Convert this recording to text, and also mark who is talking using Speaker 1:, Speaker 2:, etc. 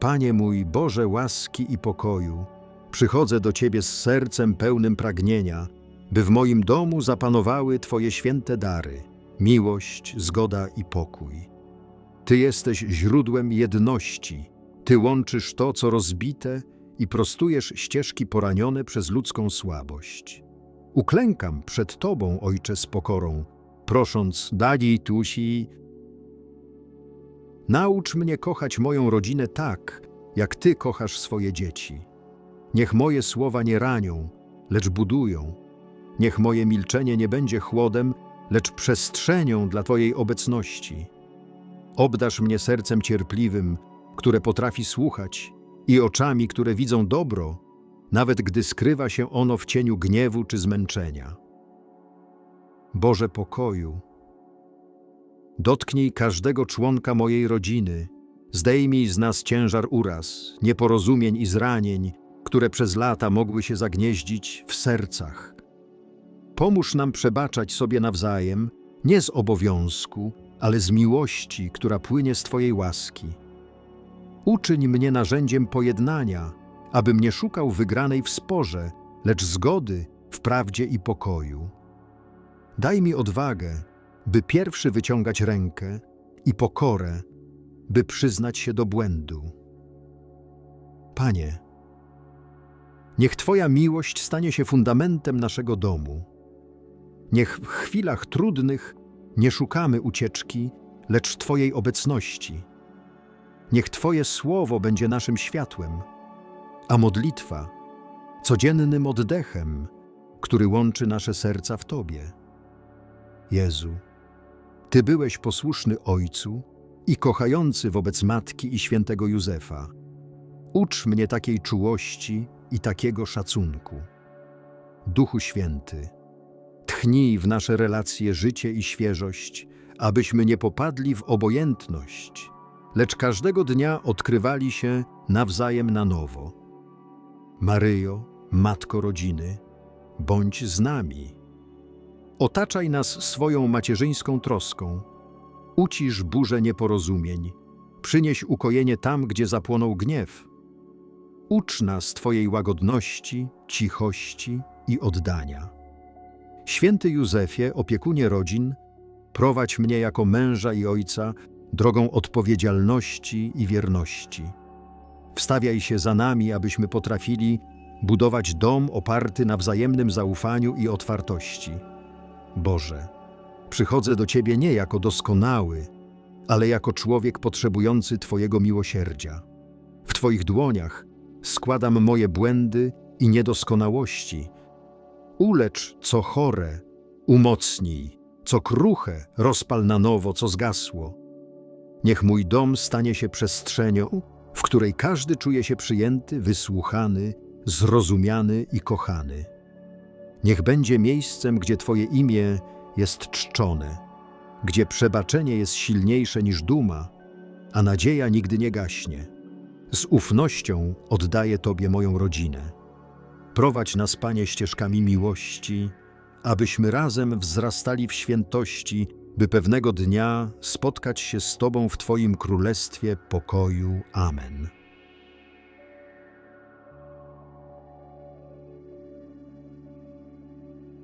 Speaker 1: Panie mój, Boże łaski i pokoju, przychodzę do Ciebie z sercem pełnym pragnienia, by w moim domu zapanowały Twoje święte dary, miłość, zgoda i pokój. Ty jesteś źródłem jedności, Ty łączysz to, co rozbite i prostujesz ścieżki poranione przez ludzką słabość. Uklękam przed Tobą, Ojcze, z pokorą, prosząc, daj tusi. Naucz mnie kochać moją rodzinę tak, jak Ty kochasz swoje dzieci. Niech moje słowa nie ranią, lecz budują. Niech moje milczenie nie będzie chłodem, lecz przestrzenią dla Twojej obecności. Obdasz mnie sercem cierpliwym, które potrafi słuchać, i oczami, które widzą dobro, nawet gdy skrywa się ono w cieniu gniewu czy zmęczenia. Boże pokoju, dotknij każdego członka mojej rodziny, zdejmij z nas ciężar uraz, nieporozumień i zranień, które przez lata mogły się zagnieździć w sercach. Pomóż nam przebaczać sobie nawzajem, nie z obowiązku, ale z miłości, która płynie z Twojej łaski. Uczyń mnie narzędziem pojednania, abym nie szukał wygranej w sporze, lecz zgody w prawdzie i pokoju. Daj mi odwagę, by pierwszy wyciągać rękę i pokorę, by przyznać się do błędu. Panie, niech Twoja miłość stanie się fundamentem naszego domu. Niech w chwilach trudnych nie szukamy ucieczki, lecz Twojej obecności. Niech Twoje słowo będzie naszym światłem, a modlitwa codziennym oddechem, który łączy nasze serca w Tobie. Jezu, Ty byłeś posłuszny Ojcu i kochający wobec Matki i świętego Józefa. Ucz mnie takiej czułości i takiego szacunku. Duchu Święty, tchnij w nasze relacje życie i świeżość, abyśmy nie popadli w obojętność, lecz każdego dnia odkrywali się nawzajem na nowo. Maryjo, Matko rodziny, bądź z nami. Otaczaj nas swoją macierzyńską troską. Ucisz burzę nieporozumień. Przynieś ukojenie tam, gdzie zapłonął gniew. Ucz nas Twojej łagodności, cichości i oddania. Święty Józefie, opiekunie rodzin, prowadź mnie jako męża i ojca drogą odpowiedzialności i wierności. Wstawiaj się za nami, abyśmy potrafili budować dom oparty na wzajemnym zaufaniu i otwartości. Boże, przychodzę do Ciebie nie jako doskonały, ale jako człowiek potrzebujący Twojego miłosierdzia. W Twoich dłoniach składam moje błędy i niedoskonałości. Ulecz co chore, umocnij, co kruche, rozpal na nowo, co zgasło. Niech mój dom stanie się przestrzenią, w której każdy czuje się przyjęty, wysłuchany, zrozumiany i kochany. Niech będzie miejscem, gdzie Twoje imię jest czczone, gdzie przebaczenie jest silniejsze niż duma, a nadzieja nigdy nie gaśnie. Z ufnością oddaję Tobie moją rodzinę. Prowadź nas, Panie, ścieżkami miłości, abyśmy razem wzrastali w świętości, by pewnego dnia spotkać się z Tobą w Twoim królestwie pokoju. Amen.